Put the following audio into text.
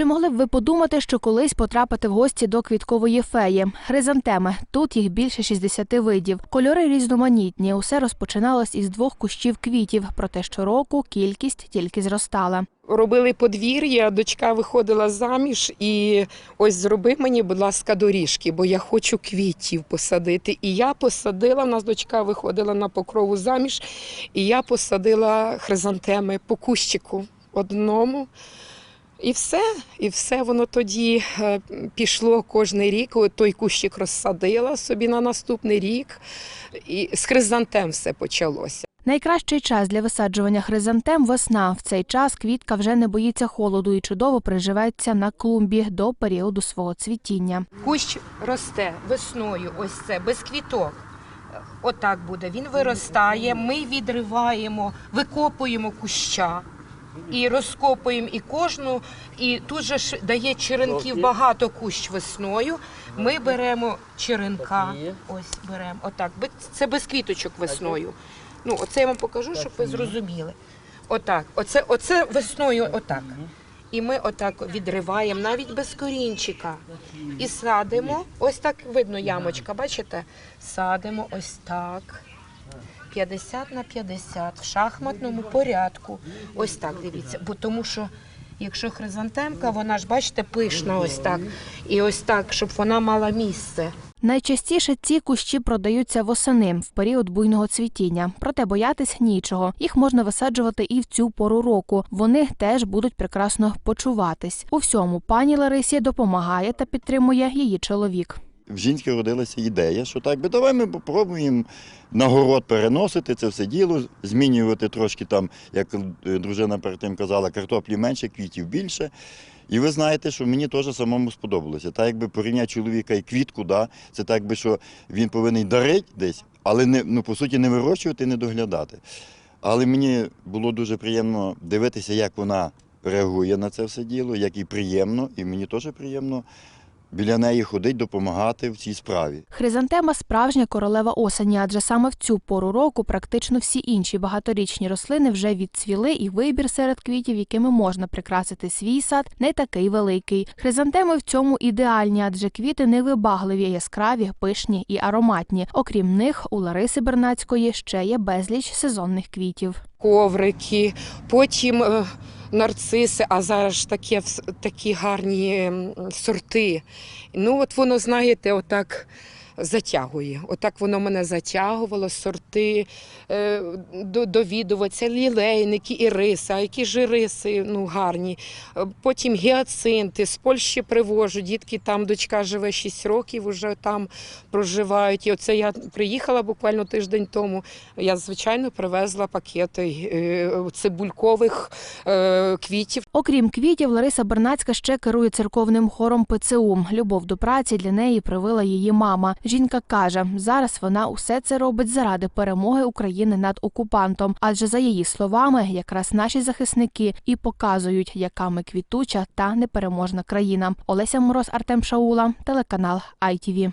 Чи могли б ви подумати, що колись потрапити в гості до квіткової феї? Хризантеми. Тут їх більше 60 видів. Кольори різноманітні. Усе розпочиналось із двох кущів квітів. Проте щороку кількість тільки зростала. Робили подвір'я, дочка виходила заміж і ось зроби мені, будь ласка, доріжки, бо я хочу квітів посадити. І я посадила, у нас дочка виходила на покрову заміж, і я посадила хризантеми по кущику одному. І все, і все воно тоді е, пішло кожен рік. Той кущик розсадила собі на наступний рік. І з хризантем все почалося. Найкращий час для висаджування хризантем весна. В цей час квітка вже не боїться холоду і чудово приживеться на клумбі до періоду свого цвітіння. Кущ росте весною, ось це, без квіток. Отак буде. Він виростає, ми відриваємо, викопуємо куща і розкопуємо і кожну, і тут же ж дає черенків багато кущ весною. Ми беремо черенка, ось беремо, отак. Це без квіточок весною. Ну, оце я вам покажу, щоб ви зрозуміли. Отак, оце, оце весною, отак. І ми отак відриваємо навіть без корінчика. І садимо, ось так видно ямочка, бачите? Садимо ось так. 50 на 50 в шахматному порядку. Ось так дивіться. Бо тому що якщо хризантемка, вона ж бачите, пишна ось так. І ось так, щоб вона мала місце. Найчастіше ці кущі продаються восени в період буйного цвітіння. Проте боятись нічого. Їх можна висаджувати і в цю пору року. Вони теж будуть прекрасно почуватись. У всьому пані Ларисі допомагає та підтримує її чоловік. В жінки родилася ідея, що так би давай ми попробуємо на город переносити це все діло, змінювати трошки там, як е, дружина перед тим казала, картоплі менше, квітів більше. І ви знаєте, що мені теж самому сподобалося. Так якби порівняти чоловіка і квітку, да, це так би, що він повинен дарити десь, але не, ну, по суті не вирощувати, не доглядати. Але мені було дуже приємно дивитися, як вона реагує на це все діло, як і приємно, і мені теж приємно біля неї ходить, допомагати в цій справі. Хризантема справжня королева осені, адже саме в цю пору року практично всі інші багаторічні рослини вже відцвіли, і вибір серед квітів, якими можна прикрасити свій сад, не такий великий. Хризантеми в цьому ідеальні, адже квіти невибагливі, яскраві, пишні і ароматні. Окрім них, у Лариси Бернацької ще є безліч сезонних квітів. коврики, потім е, нарциси, а зараз ж такі, такі гарні сорти. Ну, от воно, знаєте, отак затягує. Отак воно мене затягувало, сорти, е, до- довідуватися, лілейники, іриси, а які ж іриси ну, гарні. Е, Потім гіацинти, з Польщі привожу, дітки там, дочка живе 6 років, вже там проживають. І оце я приїхала буквально тиждень тому. Я, звичайно, привезла пакети е, цибулькових квітів. Окрім квітів, Лариса Бернацька ще керує церковним хором ПЦУ. Любов до праці для неї привила її мама. Жінка каже, зараз вона усе це робить заради перемоги України над окупантом. Адже за її словами, якраз наші захисники і показують, яка ми квітуча та непереможна країна. Олеся Мороз, Артем Шаула, телеканал ITV.